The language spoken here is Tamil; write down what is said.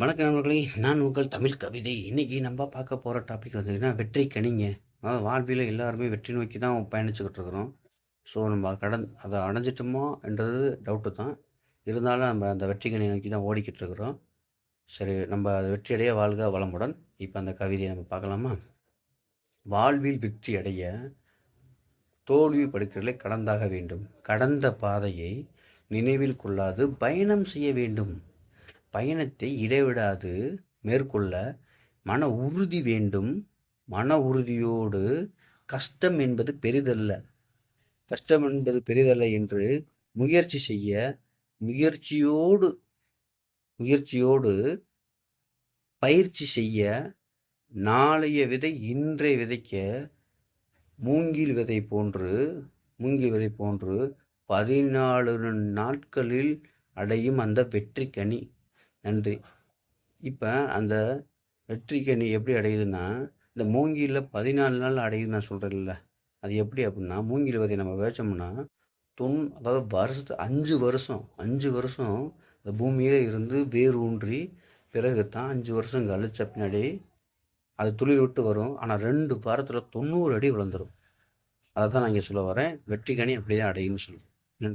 வணக்க நண்பர்களே நான் உங்கள் தமிழ் கவிதை. இன்றைக்கி நம்ம பார்க்க போகிற டாபிக் வந்துங்கன்னா வெற்றி கனிங்க. அதாவது வாழ்வியில் எல்லாருமே வெற்றி நோக்கி தான் பயணிச்சுக்கிட்டு இருக்கிறோம். ஸோ நம்ம கடன் அதை அடைஞ்சிட்டோமோ என்றது டவுட்டு தான். இருந்தாலும் நம்ம அந்த வெற்றி கணி நோக்கி தான் ஓடிக்கிட்டு இருக்கிறோம். சரி நம்ம அது வெற்றியடைய வாழ்க வளமுடன். இப்போ அந்த கவிதையை நம்ம பார்க்கலாமா? வாழ்வில் வெற்றி அடைய தோல்வி படுக்கைகளை கடந்தாக வேண்டும். கடந்த பாதையை நினைவில் கொள்ளாது பயணம் செய்ய வேண்டும். பயணத்தை இடைவிடாது மேற்கொள்ள மன உறுதி வேண்டும். மன உறுதியோடு கஷ்டம் என்பது பெரிதல்ல. கஷ்டம் என்பது பெரிதல்ல என்று முயற்சி செய்ய முயற்சியோடு முயற்சியோடு பயிற்சி செய்ய நாளைய விதை இன்றைய விதைக்க மூங்கில் விதை போன்று மூங்கில் விதை போன்று பதினாலு நாட்களில் அடையும் அந்த வெற்றி கனி நன்றி. இப்போ அந்த வெற்றிக்கனி எப்படி அடையுதுன்னா இந்த மூங்கியில் பதினாலு நாள் அடையுது நான் சொல்கிறேன்ல அது எப்படி அப்படின்னா மூங்கில் விதையை நம்ம வேச்சோம்னா தொன் அதாவது வருஷத்து அஞ்சு வருஷம் அஞ்சு வருஷம் இந்த பூமியில் இருந்து வேர் ஊன்றி பிறகு தான் அஞ்சு வருஷம் கழிச்ச பின்னாடி அது துளிர் விட்டு வரும். ஆனால் ரெண்டு வாரத்தில் தொண்ணூறு அடி விழுந்துடும் அதை தான் நான் இங்கே சொல்ல வரேன். வெற்றி கனி அப்படி தான் அடையும்னு சொல்லுவேன்